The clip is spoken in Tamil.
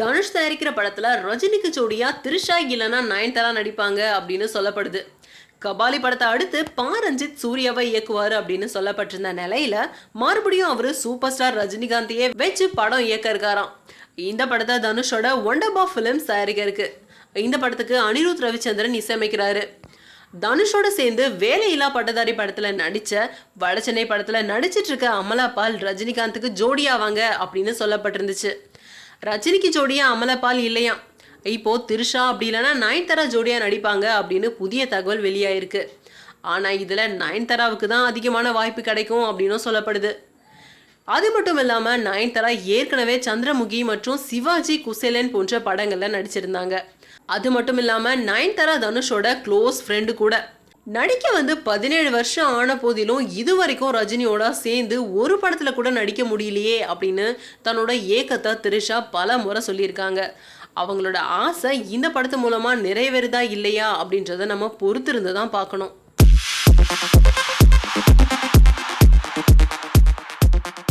தனுஷ் தயாரிக்கிற படத்துல ரஜினிக்கு ஜோடியா திரிஷா இல்லைன்னா நயன்தாரா நடிப்பாங்க அப்படின்னு சொல்லப்படுது. கபாலி படத்தை அடுத்து பா ரஞ்சித் சூர்யாவை இயக்குவார் அப்படின்னு சொல்லப்பட்டிருந்த நிலையில மறுபடியும் அவரு சூப்பர் ஸ்டார் ரஜினிகாந்தையே வச்சு படம் இயக்க இருக்காராம். இந்த படத்தை தனுஷோட ஒண்டபா ஃபிலிம்ஸ் தயாரிக்க இருக்கு இந்த படத்துக்கு அனிருத் ரவிச்சந்திரன் இசையமைக்கிறாரு. தனுஷோட சேர்ந்து வேலையில்லா பட்டதாரி படத்துல நடிச்ச வடச்சென்னை படத்துல நடிச்சிட்டு இருக்க அமலா பால் ரஜினிகாந்துக்கு ஜோடியாவாங்க அப்படின்னு சொல்லப்பட்டிருந்துச்சு. ரஜினிக்கு ஜோடியா அமலப்பால் இல்லையா இப்போ திரிஷா அப்படி இல்லைன்னா நயன்தாரா ஜோடியா நடிப்பாங்க அப்படின்னு புதிய தகவல் வெளியாயிருக்கு. ஆனா இதுல நயன்தாராவுக்கு தான் அதிகமான வாய்ப்பு கிடைக்கும் அப்படின்னும் சொல்லப்படுது. அது மட்டும் இல்லாம நயன்தாரா ஏற்கனவே சந்திரமுகி மற்றும் சிவாஜி குசேலன் போன்ற படங்கள்ல நடிச்சிருந்தாங்க. அது மட்டும் இல்லாம நயன்தாரா தனுஷோட க்ளோஸ் ஃப்ரெண்டு கூட. நடிக்க வந்து பதினேழு வருஷம் ஆன போதிலும் இது வரைக்கும் ரஜினியோட சேர்ந்து ஒரு படத்துல கூட நடிக்க முடியலையே அப்படின்னு தன்னோட ஏக்கத்தை திரிஷா பல முறை சொல்லியிருக்காங்க. அவங்களோட ஆசை இந்த படத்து மூலமா நிறைவேறுதா இல்லையா அப்படின்றத நம்ம பொறுத்திருந்து தான் பார்க்கணும்.